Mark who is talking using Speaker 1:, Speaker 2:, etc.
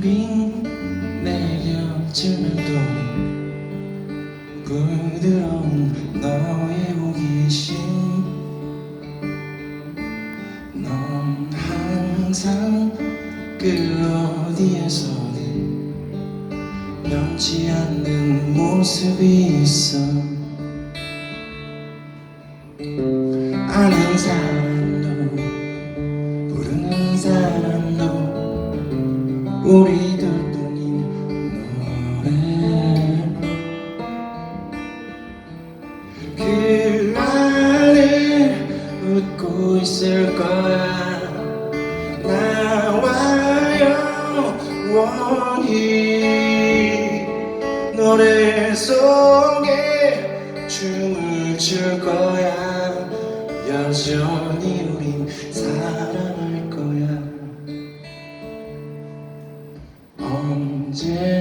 Speaker 1: 빙빙 내려지면도 부드러운 너의 호기심 넌 항상 그 어디에서든 변치 않는 모습이 있어. 아는 사람도 부르는 사람도 우리들 뿐인 노래. 그 안에 웃고 있을 거야. 나와요 원히 노래 속에 춤을 출 거야. 여전히 우린 사랑할 언제